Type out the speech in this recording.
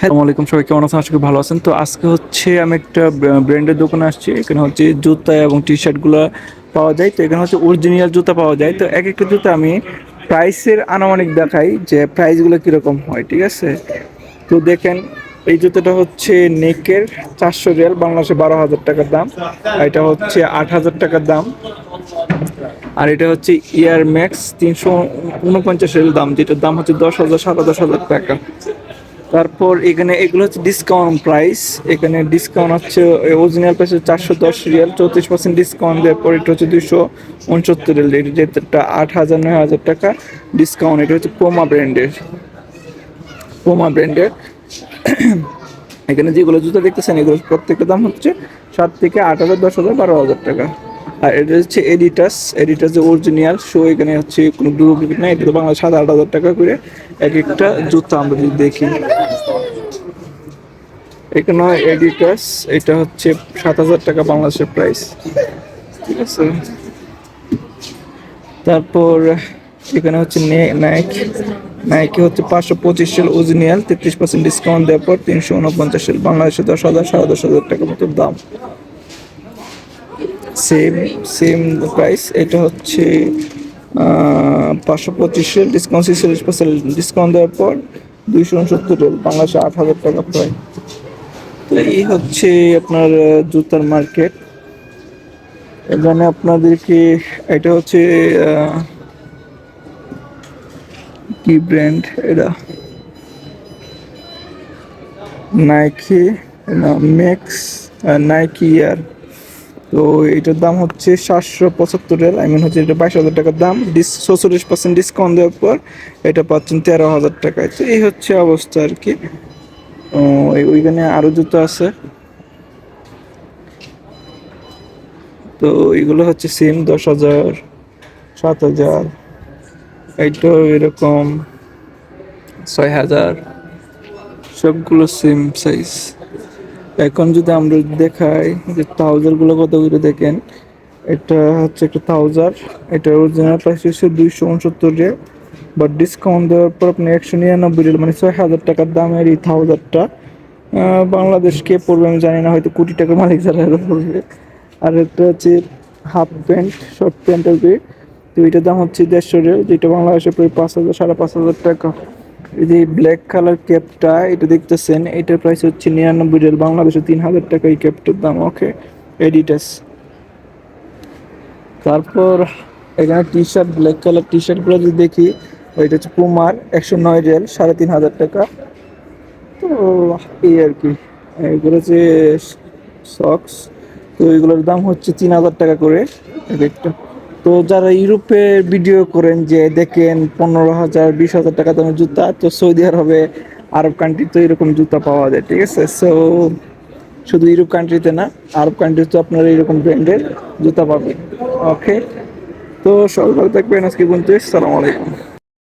Hello আলাইকুম, সবাই কেমন আছেন? আজকে ভালো আছেন। তো আজকে হচ্ছে আমি একটা ব্র্যান্ডের দোকানে আসছি। এখানে হচ্ছে জুতা এবং টি শার্টগুলো পাওয়া যায়। তো এখানে হচ্ছে অরিজিনাল জুতা পাওয়া যায়। তো এক একটা জুতা আমি প্রাইসের আনুমানিক দেখাই যে প্রাইসগুলো কীরকম হয়, ঠিক আছে? তো দেখেন, এই জুতোটা হচ্ছে নেকের চারশো রিয়াল, বাংলাদেশে বারো হাজার টাকার দাম। এটা হচ্ছে আট হাজার টাকার দাম। আর এটা হচ্ছে ইয়ার ম্যাক্স তিনশো উনপঞ্চাশ রিয়াল দাম, যেটার দাম হচ্ছে দশ হাজার সাড়ে দশ হাজার টাকা। তারপর এখানে এগুলো হচ্ছে ডিসকাউন্ট প্রাইস এখানে ডিসকাউন্ট হচ্ছে অরিজিনাল প্রাইস হচ্ছে চারশো দশ রিয়াল, চৌত্রিশ পার্সেন্ট ডিসকাউন্ট দেওয়ার পর এটা হচ্ছে দুশো উনসত্তর রিয়াল যেটা আট হাজার, নয় হাজার টাকা ডিসকাউন্ট এটা হচ্ছে পোমা ব্র্যান্ডের পোমা ব্র্যান্ডের এখানে যেগুলো জুতো দেখতেছেন, এগুলো প্রত্যেকটা দাম হচ্ছে সাত থেকে আট হাজার, দশ হাজার, বারো হাজার টাকা। আর এটা হচ্ছে এডিটাস এডিটাস যে অরিজিনাল শো এখানে হচ্ছে কোনো ডুপ্লিকেট নাই এটা তো বাংলা সাত আট হাজার টাকা করে এক একটা জুতো আমরা যদি দেখি। এখানে এডিটাস এটা হচ্ছে সাত হাজার টাকা বাংলাদেশের প্রাইস ঠিক আছে? তারপর এখানে হচ্ছে নাইক নাইকি হচ্ছে পাঁচশো পঁচিশ সেল অরিজিনাল তেত্রিশ পার্সেন্ট ডিসকাউন্ট দেওয়ার পর তিনশো উনপঞ্চাশ সেল বাংলাদেশে দশ হাজার, সাড়ে দশ হাজার টাকার মতো দাম। সেম সেম প্রাইস এটা হচ্ছে পাঁচশো পঁচিশ সেল ডিসকাউন্ট ছিচল্লিশ পার্সেন্ট ডিসকাউন্ট দেওয়ার পর দুইশো উনসত্তর বাংলাদেশে আট হাজার টাকা প্রায়। তো এই হচ্ছে আপনার জুতার মার্কেট। এখানে আপনাদেরকে এটা হচ্ছে কি ব্র্যান্ড এটা? নাইকি ম্যাক্স নাইকি ইয়ার তো এটার দাম হচ্ছে সাতশো পঁচাত্তর রিয়াল আই মিন হচ্ছে এটা বাইশ হাজার টাকার দাম। ডিস ছচল্লিশ পার্সেন্ট ডিসকাউন্ট দেওয়ার পর এটা পাচ্ছেন তেরো হাজার টাকায়। তো এই হচ্ছে অবস্থা আর কি। ওইখানে আরও জুতো আছে। তো এগুলো হচ্ছে সেম দশ হাজার, সাত হাজার। এইটাও এরকম ছয় হাজার। সবগুলো সেম সাইজ এখন যদি আমরা দেখাই যে ট্রাউজারগুলো কত করে দেখেন, এটা হচ্ছে একটা ট্রাউজার এটা অরিজিনাল প্রাইস হচ্ছে দুইশো উনসত্তর রিয়াল বাট ডিসকাউন্ট দেওয়ার পর আপনি একশো নিরানব্বই রিয়াল মানে ছয় হাজার টাকার দামের এই থাউজারটা বাংলাদেশ কে পড়বে আমি জানি না, হয়তো কোটি টাকার মালিক যারা পড়বে। আর একটা হচ্ছে হাফ প্যান্ট শর্ট প্যান্ট কি তো এটার দাম হচ্ছে দেড়শো যেটা বাংলাদেশে প্রায় পাঁচ হাজার, সাড়ে পাঁচ হাজার টাকা। এই যে ব্ল্যাক কালার ক্যাপটা এটা দেখতেছেন, এটার প্রাইস হচ্ছে নিরানব্বই রিয়াল, বাংলাদেশে তিন হাজার টাকা এই ক্যাপটার দাম ওকে এডিটাস তারপর এখানে টি শার্ট ব্ল্যাক কালার টি শার্টগুলো যদি দেখি, ওইটা হচ্ছে পুমার একশো নয় রিয়াল, সাড়ে তিন হাজার টাকা। তো এই আর কি। এগুলো হচ্ছে সক্স তো এগুলোর দাম হচ্ছে তিন হাজার টাকা করে। এক একটা। তো যারা ইউরোপে ভিডিও করেন যে দেখেন পনেরো হাজার, বিশ হাজার টাকা দামের জুতা, তো সৌদি আরবে, আরব কান্ট্রি তো এরকম জুতা পাওয়া যায়, ঠিক আছে? সো শুধু ইউরোপ কান্ট্রিতে না, আরব কান্ট্রিতে আপনারা এরকম ব্র্যান্ডের জুতা পাবেন। ওকে তো ভালো থাকবেন আজকে বলতে সালাম আলাইকুম।